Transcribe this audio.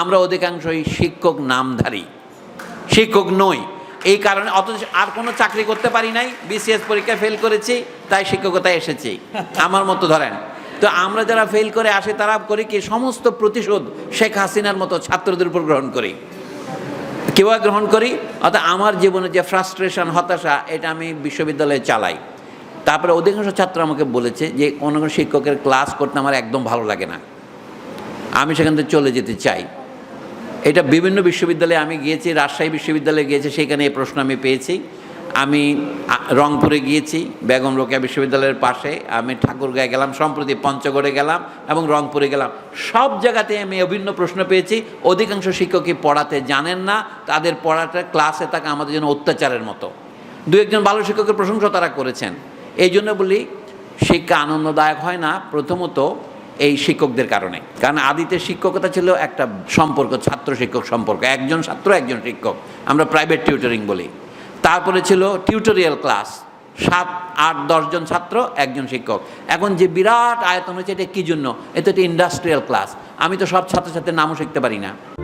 আমরা অধিকাংশই শিক্ষক নামধারী, শিক্ষক নই। এই কারণে অথচ আর কোনো চাকরি করতে পারি নাই বিসিএস পরীক্ষা ফেল করেছি, তাই শিক্ষকতায় এসেছি। আমার মতো ধরেন। তো আমরা যারা ফেল করে আসি, তারা করি কি, সমস্ত প্রতিশোধ শেখ হাসিনার মতো ছাত্রদের উপর গ্রহণ করি। কেউ গ্রহণ করি? অর্থাৎ আমার জীবনে যে ফ্রাস্ট্রেশন হতাশা, এটা আমি বিশ্ববিদ্যালয়ে চালাই। তারপরে অধিকাংশ ছাত্র আমাকে বলেছে যে, কোনো কোনো শিক্ষকের ক্লাস করতে আমার একদম ভালো লাগে না। আমি সেখান থেকে চলে যেতে চাই। এটা বিভিন্ন বিশ্ববিদ্যালয়ে আমি গিয়েছি, রাজশাহী বিশ্ববিদ্যালয়ে গিয়েছি, সেখানে এই প্রশ্ন আমি পেয়েছি। আমি রংপুরে গিয়েছি, বেগম রোকেয়া বিশ্ববিদ্যালয়ের পাশে। আমি ঠাকুরগাঁয়ে গেলাম, সম্প্রতি পঞ্চগড়ে গেলাম এবং রংপুরে গেলাম। সব জায়গাতে আমি অভিন্ন প্রশ্ন পেয়েছি। অধিকাংশ শিক্ষকই পড়াতে জানেন না, তাদের পড়াটা ক্লাসে থাকা আমাদের জন্য অত্যাচারের মতো। দু একজন ভালো শিক্ষকের প্রশংসা তারা করেছেন। এই জন্য বলি, শিক্ষা আনন্দদায়ক হয় না, প্রথমত এই শিক্ষকদের কারণে। কারণ আদিতে শিক্ষকতা ছিল একটা সম্পর্ক, ছাত্র শিক্ষক সম্পর্ক। একজন ছাত্র, একজন শিক্ষক। আমরা প্রাইভেট টিউটরিং বলি। তারপরে ছিল টিউটোরিয়াল ক্লাস সাত, আট দশজন ছাত্র, একজন শিক্ষক। এখন যে বিরাট আয়তন হয়েছে, এটা কী জন্য? এটা একটা ইন্ডাস্ট্রিয়াল ক্লাস আমি তো সব ছাত্রছাত্রীর নামও শিখতে পারি না।